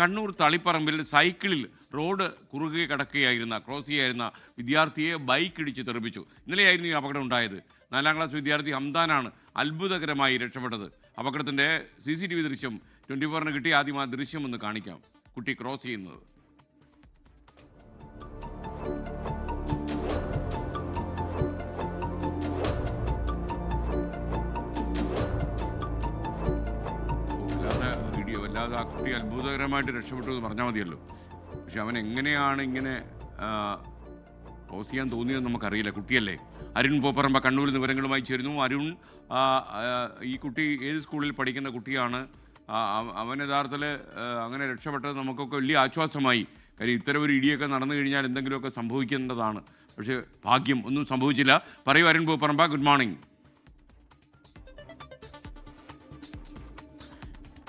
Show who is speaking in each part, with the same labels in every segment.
Speaker 1: കണ്ണൂർ തളിപ്പറമ്പിൽ സൈക്കിളിൽ റോഡ് കുറുകെ കടക്കുകയായിരുന്ന ക്രോസ് ചെയ്യായിരുന്ന വിദ്യാർത്ഥിയെ ബൈക്ക് ഇടിച്ച് തെറിപ്പിച്ചു. ഇന്നലെയായിരുന്നു ഈ അപകടം ഉണ്ടായത്. നാലാം ക്ലാസ് വിദ്യാർത്ഥി ഹംദാനാണ് അത്ഭുതകരമായി രക്ഷപ്പെട്ടത്. അപകടത്തിന്റെ സി സി ടി വി ദൃശ്യം ട്വന്റി ഫോറിന് കിട്ടിയ ആദ്യം ആ ദൃശ്യം ഒന്ന് കാണിക്കാം. കുട്ടി ക്രോസ് ചെയ്യുന്നത്. വല്ലാതെ ആ കുട്ടി അത്ഭുതകരമായിട്ട് രക്ഷപ്പെട്ടു എന്ന് പറഞ്ഞാൽ മതിയല്ലോ. പക്ഷെ അവൻ എങ്ങനെയാണ് ഇങ്ങനെ ക്ലോസ് ചെയ്യാൻ തോന്നിയതെന്ന് നമുക്കറിയില്ല. കുട്ടിയല്ലേ. അരുൺ പോപ്പറമ്പ കണ്ണൂരിൽ വിവരങ്ങളുമായി ചേരുന്നു. അരുൺ ഈ കുട്ടി ഏത് സ്കൂളിൽ പഠിക്കുന്ന കുട്ടിയാണ്? അവൻ യഥാർത്ഥത്തിൽ അങ്ങനെ രക്ഷപ്പെട്ടത് നമുക്കൊക്കെ വലിയ ആശ്വാസമായി. കാര്യം ഇത്തരം ഒരു ഇടിയൊക്കെ നടന്നു കഴിഞ്ഞാൽ എന്തെങ്കിലുമൊക്കെ സംഭവിക്കേണ്ടതാണ്. പക്ഷേ ഭാഗ്യം ഒന്നും സംഭവിച്ചില്ല. പറയൂ Arun Popparamba good morning.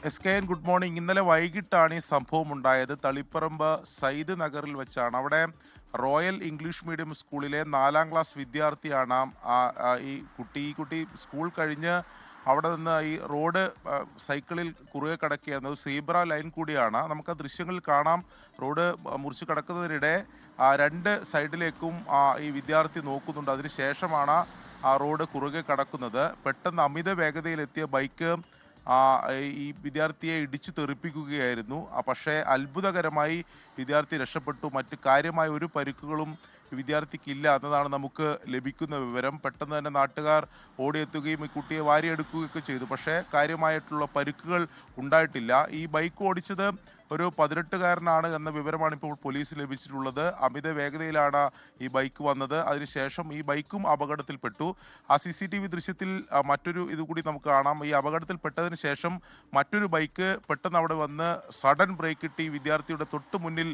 Speaker 2: S K N good morning ഇന്നലെ വൈകിട്ടാണ് ഈ സംഭവം ഉണ്ടായത്. തളിപ്പറമ്പ് സയ്യിദ് നഗറിൽ വെച്ചാണ്. അവിടെ റോയൽ ഇംഗ്ലീഷ് മീഡിയം സ്കൂളിലെ നാലാം ക്ലാസ് വിദ്യാർത്ഥിയാണ് ഈ കുട്ടി. ഈ കുട്ടി സ്കൂൾ കഴിഞ്ഞ് അവിടെ നിന്ന് ഈ റോഡ് സൈക്കിളിൽ കുറുകെ കടക്കുകയായിരുന്നു സീബ്ര ലൈൻ കൂടിയാണ്. നമുക്ക് ആ ദൃശ്യങ്ങളിൽ കാണാം. റോഡ് മുറിച്ച് കിടക്കുന്നതിനിടെ ആ രണ്ട് സൈഡിലേക്കും ഈ വിദ്യാർത്ഥി നോക്കുന്നുണ്ട്. അതിനുശേഷമാണ് ആ റോഡ് കുറുകെ കിടക്കുന്നത്. പെട്ടെന്ന് അമിത വേഗതയിലെത്തിയ ബൈക്ക് ഈ വിദ്യാർത്ഥിയെ ഇടിച്ചു തെറിപ്പിക്കുകയായിരുന്നു. ആ, പക്ഷേ അത്ഭുതകരമായി വിദ്യാർത്ഥി രക്ഷപ്പെട്ടു. മറ്റ് കാര്യമായ ഒരു പരിക്കുകളും വിദ്യാർത്ഥിക്കില്ല എന്നതാണ് നമുക്ക് ലഭിക്കുന്ന വിവരം. പെട്ടെന്ന് തന്നെ നാട്ടുകാർ ഓടിയെത്തുകയും ഈ കുട്ടിയെ വാരിയെടുക്കുകയൊക്കെ ചെയ്തു. പക്ഷേ കാര്യമായിട്ടുള്ള പരിക്കുകൾ ഉണ്ടായിട്ടില്ല. ഈ ബൈക്ക് ഓടിച്ചത് ഒരു പതിനെട്ടുകാരനാണ് എന്ന വിവരമാണ് ഇപ്പോൾ പോലീസ് ലഭിച്ചിട്ടുള്ളത്. അമിത വേഗതയിലാണ് ഈ ബൈക്ക് വന്നത്. അതിനുശേഷം ഈ ബൈക്കും അപകടത്തിൽപ്പെട്ടു. ആ സി സി ടി വി ദൃശ്യത്തിൽ മറ്റൊരു ഇതുകൂടി നമുക്ക് കാണാം. ഈ അപകടത്തിൽപ്പെട്ടതിന് ശേഷം മറ്റൊരു ബൈക്ക് പെട്ടെന്ന് അവിടെ വന്ന് സഡൻ ബ്രേക്ക് ഇട്ട് ഈ വിദ്യാർത്ഥിയുടെ തൊട്ട് മുന്നിൽ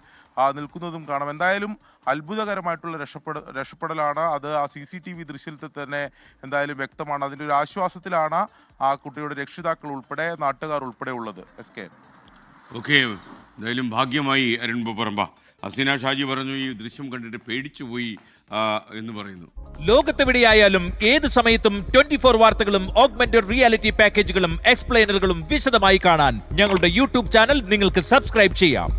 Speaker 2: നിൽക്കുന്നതും കാണാം. എന്തായാലും അത്ഭുതകരമായിട്ടുള്ള രക്ഷപ്പെട രക്ഷപ്പെടലാണ്. അത് ആ സി സി ടി വി ദൃശ്യത്തിൽ തന്നെ എന്തായാലും വ്യക്തമാണ്. അതിന്റെ ഒരു ആശ്വാസത്തിലാണ് ആ കുട്ടിയുടെ രക്ഷിതാക്കൾ ഉൾപ്പെടെ നാട്ടുകാർ ഉൾപ്പെടെ ഉള്ളത്. എസ് കെ
Speaker 1: ഓക്കെ എന്തായാലും ഭാഗ്യമായി അരുൺ പറമ്പ ഹസീന ഷാജി പറഞ്ഞു ഈ ദൃശ്യം കണ്ടിട്ട് പേടിച്ചു പോയി എന്ന് പറയുന്നു.
Speaker 3: ലോകത്തെവിടെയായാലും ഏത് സമയത്തും ട്വന്റി ഫോർ വാർത്തകളും ഓഗ്മെന്റഡ് റിയാലിറ്റി പാക്കേജുകളും എക്സ്പ്ലെയിനറുകളും വിശദമായി കാണാൻ ഞങ്ങളുടെ യൂട്യൂബ് ചാനൽ നിങ്ങൾക്ക് സബ്സ്ക്രൈബ് ചെയ്യാം.